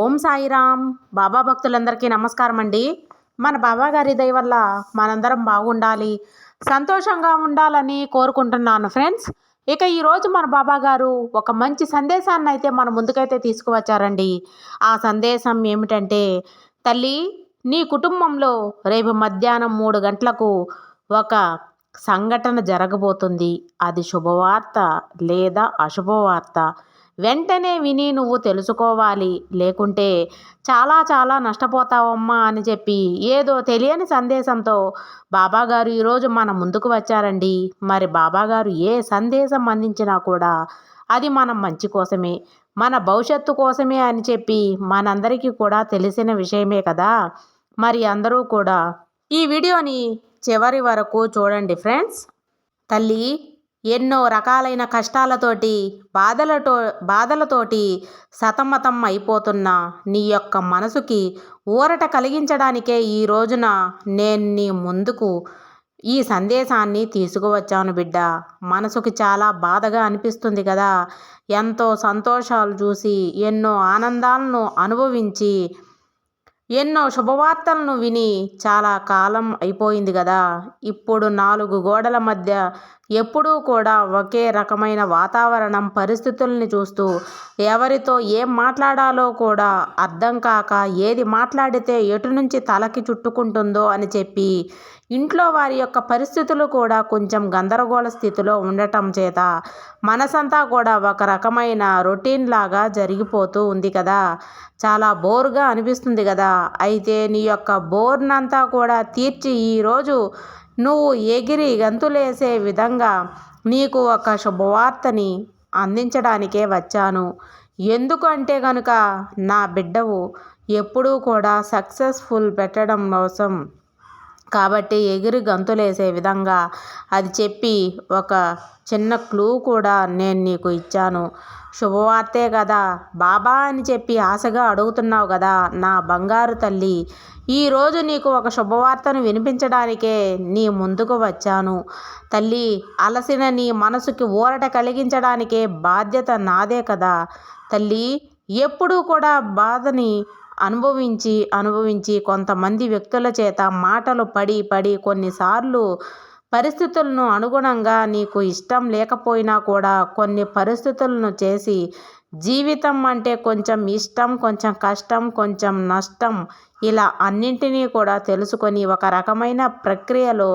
ఓం సాయిరామ్ బాబా భక్తులందరికీ నమస్కారం అండి మన బాబా గారి దయ వల్ల మనందరం బాగుండాలి సంతోషంగా ఉండాలని కోరుకుంటున్నాను ఫ్రెండ్స్. ఇక ఈరోజు మన బాబా గారు ఒక మంచి సందేశాన్ని అయితే మన ముందుకైతే తీసుకువచ్చారండి. ఆ సందేశం ఏమిటంటే తల్లి నీ కుటుంబంలో రేపు మధ్యాహ్నం మూడు గంటలకు ఒక సంఘటన జరగబోతుంది. అది శుభవార్త లేదా అశుభవార్త? వెంటనే విని నువ్వు తెలుసుకోవాలి. లేకుంటే చాలా చాలా నష్టపోతావమ్మా అని చెప్పి ఏదో తెలియని సందేశంతో బాబాగారు ఈరోజు మన ముందుకు వచ్చారండి. మరి బాబాగారు ఏ సందేశం అందించినా కూడా అది మనం మంచి కోసమే మన భవిష్యత్తు కోసమే అని చెప్పి మనందరికీ కూడా తెలిసిన విషయమే కదా. మరి అందరూ కూడా ఈ వీడియోని చివరి వరకు చూడండి ఫ్రెండ్స్. తల్లి ఎన్నో రకాలైన కష్టాలతోటి బాధలతో బాధలతోటి సతమతం అయిపోతున్న నీ యొక్క మనసుకి ఊరట కలిగించడానికే ఈ రోజున నేను నీ ముందుకు ఈ సందేశాన్ని తీసుకువచ్చాను బిడ్డ. మనసుకి చాలా బాధగా అనిపిస్తుంది కదా. ఎంతో సంతోషాలు చూసి ఎన్నో ఆనందాలను అనుభవించి ఎన్నో శుభవార్తలను విని చాలా కాలం అయిపోయింది కదా. ఇప్పుడు నాలుగు గోడల మధ్య ఎప్పుడూ కూడా ఒకే రకమైన వాతావరణం పరిస్థితుల్ని చూస్తూ ఎవరితో ఏం మాట్లాడాలో కూడా అర్థం కాక ఏది మాట్లాడితే ఎటు నుంచి తలకి చుట్టుకుంటుందో అని చెప్పి ఇంట్లో వారి యొక్క పరిస్థితులు కూడా కొంచెం గందరగోళ స్థితిలో ఉండటం చేత మనసంతా కూడా ఒక రకమైన రొటీన్ లాగా జరిగిపోతూ ఉంది కదా. చాలా బోర్గా అనిపిస్తుంది కదా. అయితే నీ యొక్క బోర్నంతా కూడా తీర్చి ఈరోజు నువ్వు ఎగిరి గంతులేసే విధంగా నీకు ఒక శుభవార్తని అందించడానికే వచ్చాను. ఎందుకంటే కనుక నా బిడ్డవు ఎప్పుడూ కూడా సక్సెస్ఫుల్ పెట్టడం కోసం కాబట్టి ఎగిరి గంతులేసే విధంగా అది చెప్పి ఒక చిన్న క్లూ కూడా నేను నీకు ఇచ్చాను. శుభవార్తే కదా బాబా అని చెప్పి ఆశగా అడుగుతున్నావు కదా నా బంగారు తల్లి! ఈరోజు నీకు ఒక శుభవార్తను వినిపించడానికే నీ ముందుకు వచ్చాను. తల్లి అలసిన నీ మనసుకి ఊరట కలిగించడానికే బాధ్యత నాదే కదా! తల్లి ఎప్పుడూ కూడా బాధని అనుభవించి అనుభవించి కొంతమంది వ్యక్తుల చేత మాటలు పడి పడి కొన్నిసార్లు పరిస్థితులను అనుగుణంగా నీకు ఇష్టం లేకపోయినా కూడా కొన్ని పరిస్థితులను చేసి జీవితం అంటే కొంచెం ఇష్టం కొంచెం కష్టం కొంచెం నష్టం ఇలా అన్నింటినీ కూడా తెలుసుకొని ఒక రకమైన ప్రక్రియలో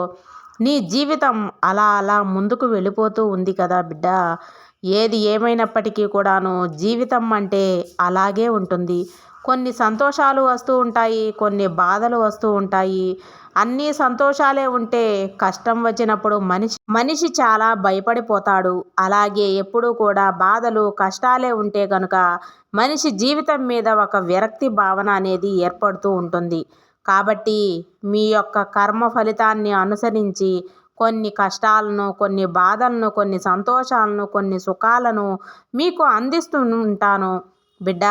నీ జీవితం అలా అలా ముందుకు వెళ్ళిపోతూ ఉంది కదా బిడ్డ. ఏది ఏమైనప్పటికీ కూడాను జీవితం అంటే అలాగే ఉంటుంది. కొన్ని సంతోషాలు వస్తూ ఉంటాయి కొన్ని బాధలు వస్తూ ఉంటాయి. అన్నీ సంతోషాలే ఉంటే కష్టం వచ్చినప్పుడు మనిషి మనిషి చాలా భయపడిపోతాడు. అలాగే ఎప్పుడూ కూడా బాధలు కష్టాలే ఉంటే కనుక మనిషి జీవితం మీద ఒక విరక్తి భావన అనేది ఏర్పడుతూ ఉంటుంది. కాబట్టి మీ యొక్క కర్మ ఫలితాన్ని అనుసరించి కొన్ని కష్టాలను కొన్ని బాధలను కొన్ని సంతోషాలను కొన్ని సుఖాలను మీకు అందిస్తూ ఉంటాను. బిడ్డ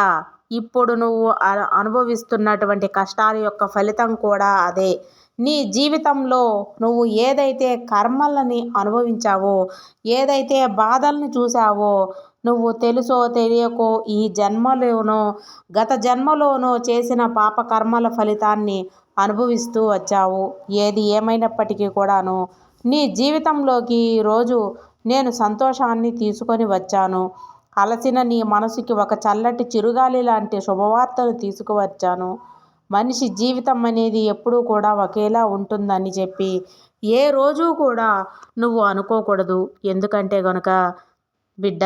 ఇప్పుడు నువ్వు అనుభవిస్తున్నటువంటి కష్టాల యొక్క ఫలితం కూడా అదే. నీ జీవితంలో నువ్వు ఏదైతే కర్మలని అనుభవించావో ఏదైతే బాధల్ని చూసావో నువ్వు తెలుసో తెలియకో ఈ జన్మలోనో గత జన్మలోనో చేసిన పాపకర్మల ఫలితాన్ని అనుభవిస్తూ వచ్చావు. ఏది ఏమైనప్పటికీ కూడాను నీ జీవితంలోకి ఈరోజు నేను సంతోషాన్ని తీసుకొని వచ్చాను. అలసిన నీ మనసుకి ఒక చల్లటి చిరుగాలి లాంటి శుభవార్తను తీసుకువచ్చాను. మనిషి జీవితం అనేది ఎప్పుడూ కూడా ఒకేలా ఉంటుందని చెప్పి ఏ రోజు కూడా నువ్వు అనుకోకూడదు. ఎందుకంటే గనుక బిడ్డ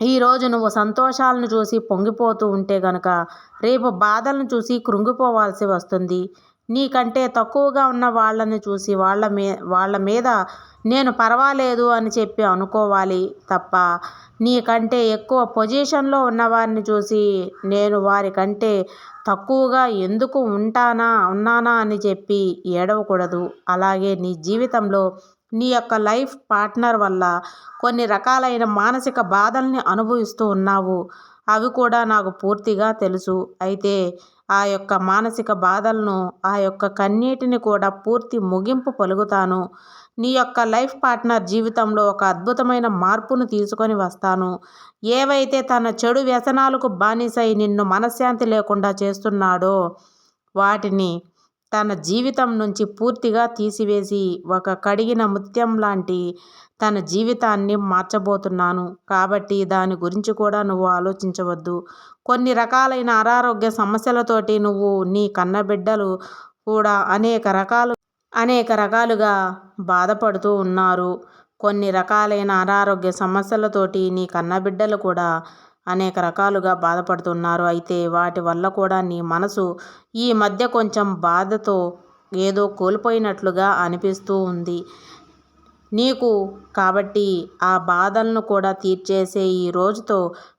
ఈరోజు నువ్వు సంతోషాలను చూసి పొంగిపోతూ ఉంటే గనుక రేపు బాధలను చూసి కృంగిపోవాల్సి వస్తుంది. నీకంటే తక్కువగా ఉన్న వాళ్ళని చూసి వాళ్ళ మీ వాళ్ళ మీద నేను పర్వాలేదు అని చెప్పి అనుకోవాలి తప్ప నీకంటే ఎక్కువ పొజిషన్లో ఉన్నవారిని చూసి నేను వారికంటే తక్కువగా ఎందుకు ఉంటానా ఉన్నానా అని చెప్పి ఏడవకూడదు. అలాగే నీ జీవితంలో నీ యొక్క లైఫ్ పార్ట్నర్ వల్ల కొన్ని రకాలైన మానసిక బాధల్ని అనుభవిస్తూ ఉన్నావు. అవి కూడా నాకు పూర్తిగా తెలుసు. అయితే ఆ యొక్క మానసిక బాధలను ఆ యొక్క కన్నీటిని కూడా పూర్తి ముగింపు పలుకుతాను. నీ యొక్క లైఫ్ పార్ట్నర్ జీవితంలో ఒక అద్భుతమైన మార్పును తీసుకొని వస్తాను. ఏవైతే తన చెడు వ్యసనాలకు బానిసై నిన్ను మనశ్శాంతి లేకుండా చేస్తున్నాడో వాటిని తన జీవితం నుంచి పూర్తిగా తీసివేసి ఒక కడిగిన ముత్యం లాంటి తన జీవితాన్ని మార్చబోతున్నాను. కాబట్టి దాని గురించి కూడా నువ్వు ఆలోచించవద్దు. కొన్ని రకాలైన అనారోగ్య సమస్యలతోటి నువ్వు నీ కన్నబిడ్డలు కూడా అనేక రకాలు అనేక రకాలుగా బాధపడుతూ ఉన్నారు. కొన్ని రకాలైన అనారోగ్య సమస్యలతోటి నీ కన్నబిడ్డలు కూడా అనేక రకాలుగా బాధపడుతున్నారు. అయితే వాటి వల్ల కూడా నీ మనసు ఈ మధ్య కొంచెం బాధతో ఏదో కోల్పోయినట్లుగా అనిపిస్తూ ఉంది. నీకు కాబట్టి ఆ బాధలను కూడా తీర్చేసే ఈ రోజుతో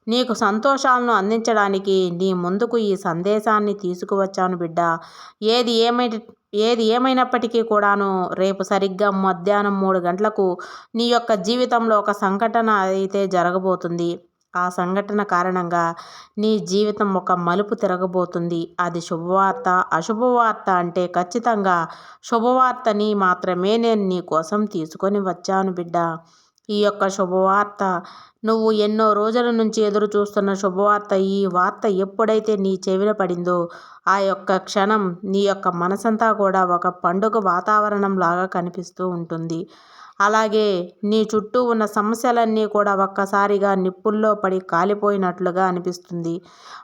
నీకు సంతోషాలను అందించడానికి నీ ముందుకు ఈ సందేశాన్ని తీసుకువచ్చాను బిడ్డ. ఏది ఏమై ఏది ఏమైనప్పటికీ కూడాను రేపు సరిగ్గా మధ్యాహ్నం మూడు గంటలకు నీ యొక్క జీవితంలో ఒక సంఘటన అయితే జరగబోతుంది. ఆ సంఘటన కారణంగా నీ జీవితం ఒక మలుపు తిరగబోతుంది. అది శుభవార్త అశుభవార్త అంటే ఖచ్చితంగా శుభవార్తని మాత్రమే నేను నీ కోసం తీసుకొని వచ్చాను బిడ్డ. ఈ యొక్క శుభవార్త నువ్వు ఎన్నో రోజుల నుంచి ఎదురు చూస్తున్న శుభవార్త ఈ వార్త ఎప్పుడైతే నీ చెవిన పడిందో ఆ యొక్క క్షణం నీ యొక్క మనసంతా కూడా ఒక పండుగ వాతావరణం లాగా కనిపిస్తూ ఉంటుంది. అలాగే నీ చుట్టూ ఉన్న సమస్యలన్నీ కూడా ఒక్కసారిగా నిప్పుల్లో పడి కాలిపోయినట్లుగా అనిపిస్తుంది.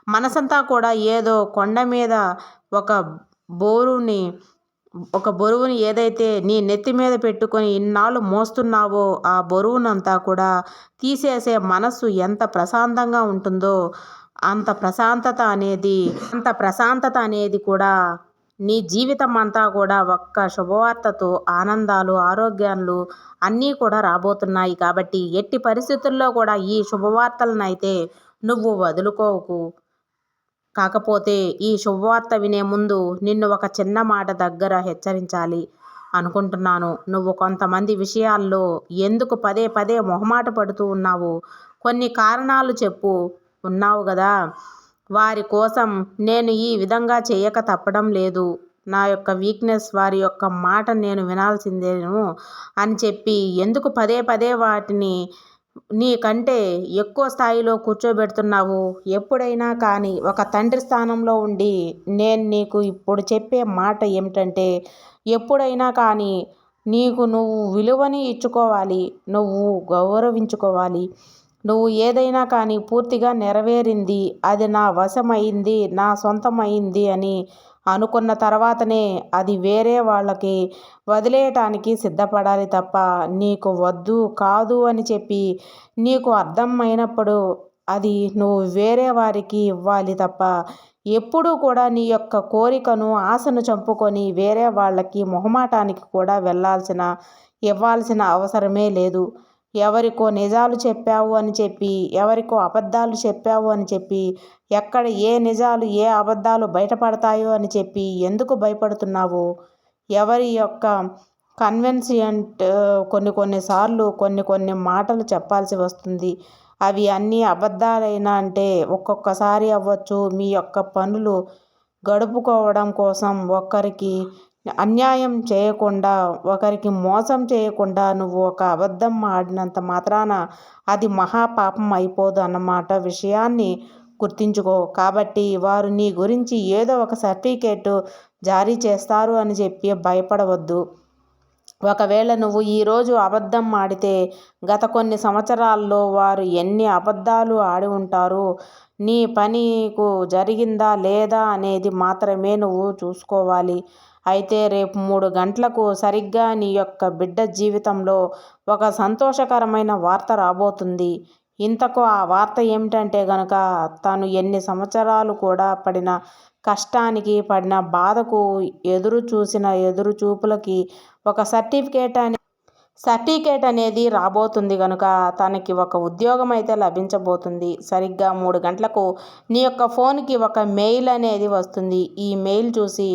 మనసంతా కూడా ఏదో కొండ మీద ఒక బోరుని ఒక బరువుని ఏదైతే నీ నెత్తి మీద పెట్టుకొని ఇన్నాళ్ళు మోస్తున్నావో ఆ బరువునంతా కూడా తీసేసే మనస్సు ఎంత ప్రశాంతంగా ఉంటుందో అంత ప్రశాంతత అనేది అంత ప్రశాంతత అనేది కూడా నీ జీవితం అంతా కూడా ఒక్క శుభవార్తతో ఆనందాలు ఆరోగ్యాలు అన్నీ కూడా రాబోతున్నాయి. కాబట్టి ఎట్టి పరిస్థితుల్లో కూడా ఈ శుభవార్తలనైతే నువ్వు వదులుకోకు. కాకపోతే ఈ శుభవార్త వినే ముందు నిన్ను ఒక చిన్న మాట దగ్గర హెచ్చరించాలి అనుకుంటున్నాను. నువ్వు కొంతమంది విషయాల్లో ఎందుకు పదే పదే మొహమాట పడుతూ ఉన్నావు? కొన్ని కారణాలు చెప్పు. ఉన్నావు కదా? వారి కోసం నేను ఈ విధంగా చేయక తప్పడం లేదు. నా యొక్క వీక్నెస్ వారి యొక్క మాట నేను వినాల్సిందేను అని చెప్పి ఎందుకు పదే పదే వాటిని నీకంటే ఎక్కువ స్థాయిలో కూర్చోబెడుతున్నావు? ఎప్పుడైనా కానీ ఒక తండ్రి స్థానంలో ఉండి నేను నీకు ఇప్పుడు చెప్పే మాట ఏమిటంటే ఎప్పుడైనా కానీ నీకు నువ్వు విలువని ఇచ్చుకోవాలి నువ్వు గౌరవించుకోవాలి. నువ్వు ఏదైనా కానీ పూర్తిగా నెరవేరింది. అది నా వశమైంది నా సొంతమైంది అని అనుకున్న తర్వాతనే అది వేరే వాళ్ళకి వదిలేయటానికి సిద్ధపడాలి తప్ప నీకు వద్దు కాదు అని చెప్పి నీకు అర్థమైనప్పుడు అది నువ్వు వేరే వారికి ఇవ్వాలి తప్ప ఎప్పుడూ కూడా నీ యొక్క కోరికను ఆశను చంపుకొని వేరే వాళ్ళకి మొహమాటానికి కూడా వెళ్ళాల్సిన ఇవ్వాల్సిన అవసరమే లేదు. ఎవరికో నిజాలు చెప్పావు అని చెప్పి ఎవరికో అబద్ధాలు చెప్పావు అని చెప్పి ఎక్కడ ఏ నిజాలు ఏ అబద్ధాలు బయటపడతాయో అని చెప్పి ఎందుకు భయపడుతున్నావు? ఎవరి యొక్క కన్వెన్సియంట్ కొన్ని కొన్నిసార్లు కొన్ని కొన్ని మాటలు చెప్పాల్సి వస్తుంది. అవి అన్నీ అబద్ధాలైనా అంటే ఒక్కొక్కసారి అవ్వచ్చు. మీ యొక్క పనులు గడుపుకోవడం కోసం ఒక్కరికి అన్యాయం చేయకుండా ఒకరికి మోసం చేయకుండా నువ్వు ఒక అబద్ధం ఆడినంత మాత్రాన అది మహాపాపం అయిపోదు అన్నమాట విషయాన్ని గుర్తించుకో. కాబట్టి వారు నీ గురించి ఏదో ఒక సర్టిఫికేట్ జారీ చేస్తారు అని చెప్పి భయపడవద్దు. ఒకవేళ నువ్వు ఈరోజు అబద్ధం ఆడితే గత కొన్ని సంవత్సరాల్లో వారు ఎన్ని అబద్ధాలు ఆడి ఉంటారు నీ పనికు జరిగిందా లేదా అనేది మాత్రమే నువ్వు చూసుకోవాలి. అయితే రేపు మూడు గంటలకు సరిగ్గా నీ యొక్క బిడ్డ జీవితంలో ఒక సంతోషకరమైన వార్త రాబోతుంది. ఇంతకు ఆ వార్త ఏమిటంటే గనక తను ఎన్ని సంవత్సరాలు కూడా పడిన కష్టానికి పడిన బాధకు ఎదురు చూసిన ఎదురు చూపులకి ఒక సర్టిఫికేట్ అని సర్టిఫికేట్ అనేది రాబోతుంది కనుక తనకి ఒక ఉద్యోగం అయితే లభించబోతుంది. సరిగ్గా మూడు గంటలకు నీ యొక్క ఫోన్కి ఒక మెయిల్ అనేది వస్తుంది. ఈ మెయిల్ చూసి